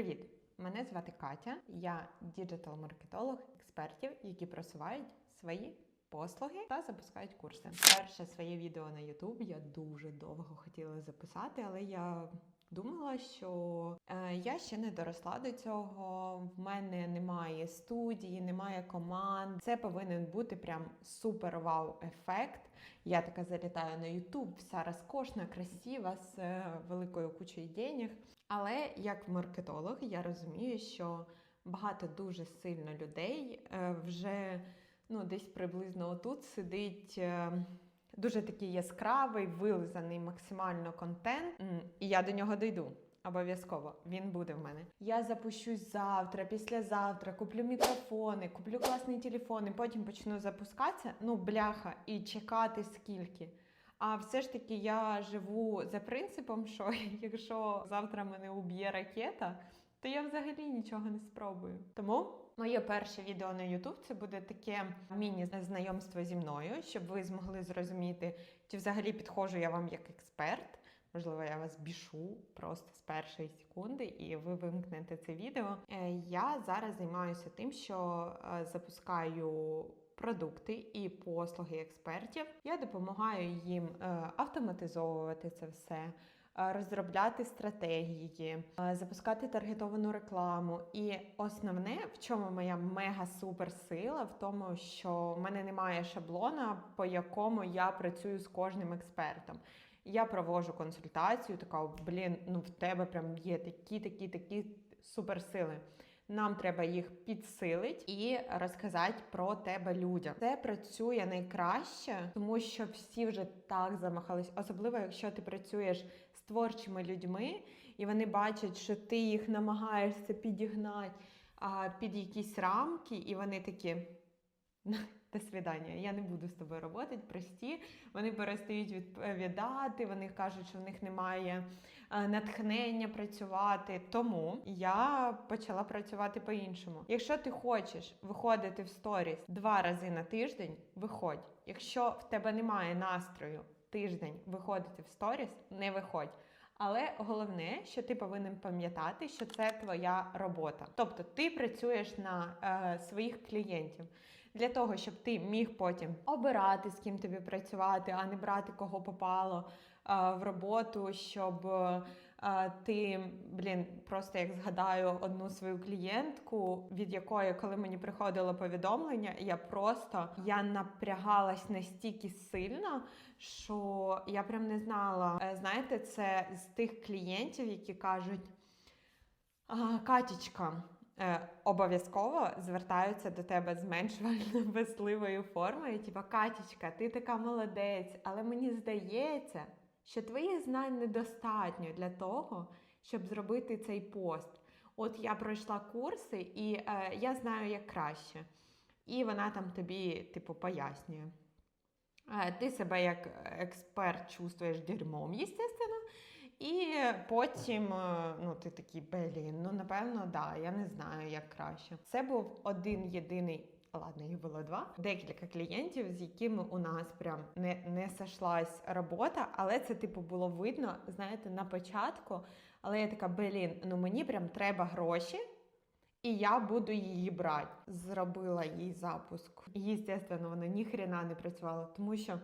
Привіт! Мене звати Катя. Я діджитал-маркетолог експертів, які просувають свої послуги та запускають курси. Перше своє відео на YouTube я дуже довго хотіла записати, але я думала, що е, я ще не доросла до цього. В мене немає студії, немає команд. Це повинен бути прям супер вау ефект. Я така залітаю на YouTube, вся розкошна, красива, з е, великою кучою денег. Але як маркетолог я розумію, що багато дуже сильно людей е, вже ну, десь приблизно отут сидить. е, Дуже такий яскравий, вилизаний максимально контент, і я до нього дойду. Обов'язково він буде в мене. Я запущусь завтра, післязавтра, куплю мікрофони, куплю класний телефон, і потім почну запускатися. Ну, бляха, і чекати скільки. А все ж таки я живу за принципом, що якщо завтра мене уб'є ракета, то я взагалі нічого не спробую. Тому моє перше відео на YouTube це буде таке міні-знайомство зі мною, щоб ви змогли зрозуміти, чи взагалі підходжу я вам як експерт. Можливо, я вас бішу просто з першої секунди, і ви вимкнете це відео. Е, Я зараз займаюся тим, що е, запускаю продукти і послуги експертів. Я допомагаю їм е, автоматизовувати це все. Розробляти стратегії, запускати таргетовану рекламу. І основне, в чому моя мега супер сила, в тому, що в мене немає шаблона, по якому я працюю з кожним експертом. Я проводжу консультацію, така блін, ну в тебе прям є такі, такі, такі суперсили. Нам треба їх підсилити і розказати про тебе людям. Це працює найкраще, тому що всі вже так замахались, особливо якщо ти працюєш з творчими людьми, і вони бачать, що ти їх намагаєшся підігнати а, під якісь рамки, і вони такі. До свидання, я не буду з тобою працювати, прості. Вони перестають відповідати, вони кажуть, що в них немає е, натхнення працювати. Тому я почала працювати по-іншому. Якщо ти хочеш виходити в сторіс два рази на тиждень, виходь. Якщо в тебе немає настрою тиждень виходити в сторіс, не виходь. Але головне, що ти повинен пам'ятати, що це твоя робота. Тобто ти працюєш на е, своїх клієнтів для того, щоб ти міг потім обирати, з ким тобі працювати, а не брати кого попало е, в роботу, щоб е, ти, блін, просто як згадаю одну свою клієнтку, від якої, коли мені приходило повідомлення, я просто я напрягалась настільки сильно, що я прям не знала. Е, Знаєте, це з тих клієнтів, які кажуть. Катічка, обов'язково звертаються до тебе зменшувально безливою формою. Типа, Катічка, ти така молодець, але мені здається, що твоїх знань недостатньо для того, щоб зробити цей пост. От я пройшла курси, і е, я знаю, як краще. І вона там тобі, типу, пояснює. Е, Ти себе як експерт чувствуєш дерьмом, естественно. І потім е, ну, ти такий, блін, ну напевно, да, я не знаю, як краще. Це був один єдиний. Ладно, їх було два. Декілька клієнтів, з якими у нас прям не, не сошлась робота, але це, типу, було видно, знаєте, на початку. Але я така, блін, ну мені прям треба гроші, і я буду її брати. Зробила їй запуск. І, звісно, вона ніхрена не працювала, тому що.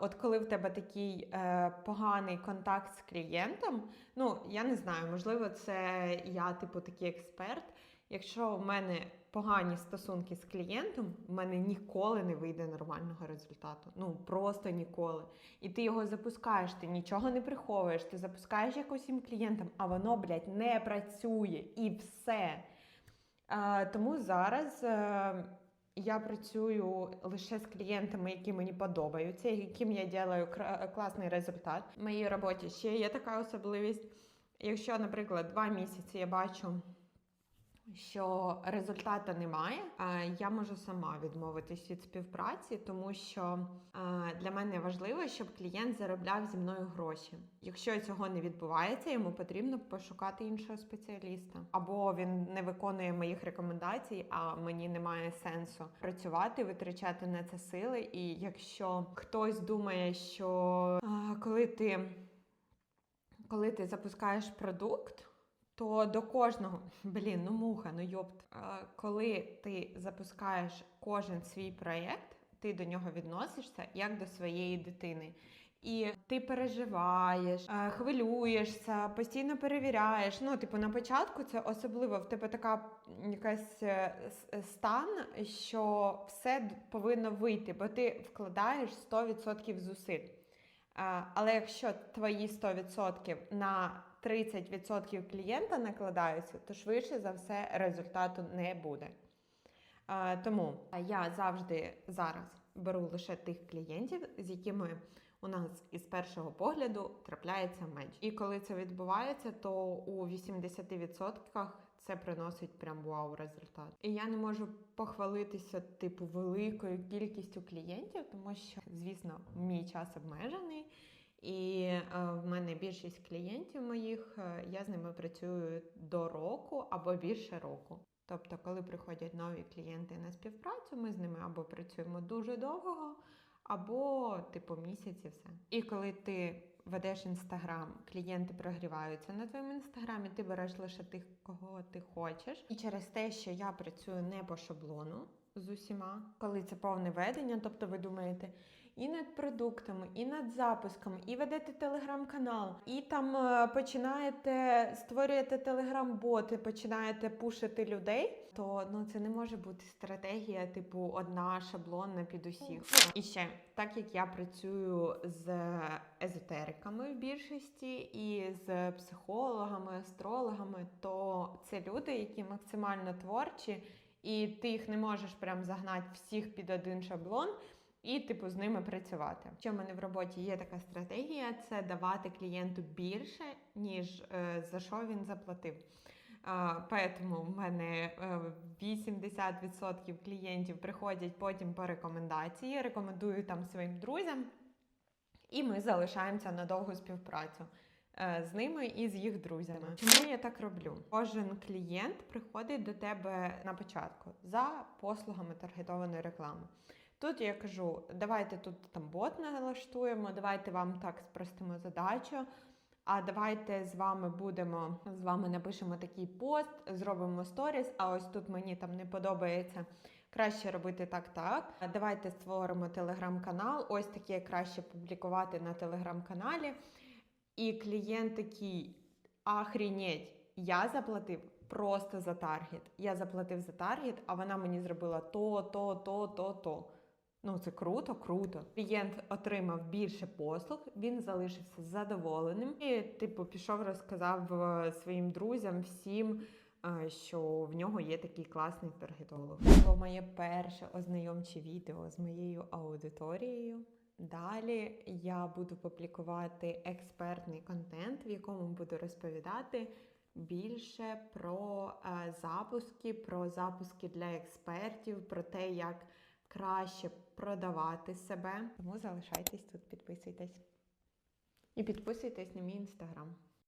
От коли в тебе такий е, поганий контакт з клієнтом, ну я не знаю, можливо, це я, типу, такий експерт. Якщо в мене погані стосунки з клієнтом, в мене ніколи не вийде нормального результату. Ну просто ніколи. І ти його запускаєш, ти нічого не приховуєш, ти запускаєш як усім клієнтам, а воно, блядь, не працює і все. Е, тому зараз. Е, я працюю лише з клієнтами, які мені подобаються, яким я ділаю класний результат. В моїй роботі ще є така особливість. Якщо, наприклад, два місяці я бачу, що результату немає, я можу сама відмовитись від співпраці, тому що для мене важливо, щоб клієнт заробляв зі мною гроші. Якщо цього не відбувається, йому потрібно пошукати іншого спеціаліста, або він не виконує моїх рекомендацій, а мені немає сенсу працювати, витрачати на це сили. І якщо хтось думає, що коли ти, коли ти запускаєш продукт то до кожного, блін, ну муха, ну йопт, коли ти запускаєш кожен свій проєкт, ти до нього відносишся як до своєї дитини. І ти переживаєш, е, хвилюєшся, постійно перевіряєш. Ну, типу, на початку це особливо в тебе така якась е, стан, що все повинно вийти, бо ти вкладаєш 100% зусиль. Е, Але якщо твої 100% на 30% клієнта накладаються, то швидше за все результату не буде. Тому я завжди зараз беру лише тих клієнтів, з якими у нас із першого погляду трапляється меч. І коли це відбувається, то у 80% це приносить прям вау результат. І я не можу похвалитися типу великою кількістю клієнтів, тому що, звісно, мій час обмежений. І е, в мене більшість клієнтів моїх, е, я з ними працюю до року або більше року. Тобто, коли приходять нові клієнти на співпрацю, ми з ними або працюємо дуже довго, або типу місяць і все. І коли ти ведеш інстаграм, клієнти прогріваються на твоєму інстаграмі, ти береш лише тих, кого ти хочеш. І через те, що я працюю не по шаблону з усіма, коли це повне ведення, тобто ви думаєте. І над продуктами, і над запусками, і ведете телеграм-канал, і там е, починаєте створюєте телеграм-боти, починаєте пушити людей, то ну це не може бути стратегія, типу одна шаблонна під усіх. І ще так як я працюю з езотериками в більшості і з психологами, астрологами, то це люди, які максимально творчі, і ти їх не можеш прям загнати всіх під один шаблон. І, типу, з ними працювати. Що в мене в роботі є така стратегія: це давати клієнту більше, ніж е, за що він заплатив. А, Поэтому в мене е, 80% клієнтів приходять потім по рекомендації, рекомендую там своїм друзям, і ми залишаємося на довгу співпрацю е, з ними і з їх друзями. Чому я так роблю? Кожен клієнт приходить до тебе на початку за послугами таргетованої реклами. Тут я кажу, давайте тут там бот налаштуємо, давайте вам так спростимо задачу. А давайте з вами будемо з вами напишемо такий пост, зробимо сторіс. А ось тут мені там не подобається. Краще робити так, так. Давайте створимо телеграм-канал. Ось таке краще публікувати на телеграм-каналі. І клієнт такий: ахрінеть, я заплатив просто за таргет. Я заплатив за таргет, а вона мені зробила то, то, то, то, то. Ну, це круто, круто. Клієнт отримав більше послуг, він залишився задоволеним. І, типу, пішов, розказав е, своїм друзям всім, е, що в нього є такий класний таргетолог. Це було моє перше ознайомче відео з моєю аудиторією. Далі я буду публікувати експертний контент, в якому буду розповідати більше про е, запуски, про запуски для експертів, про те, як краще продавати себе. Тому залишайтесь тут, підписуйтесь. І підписуйтесь на мій інстаграм.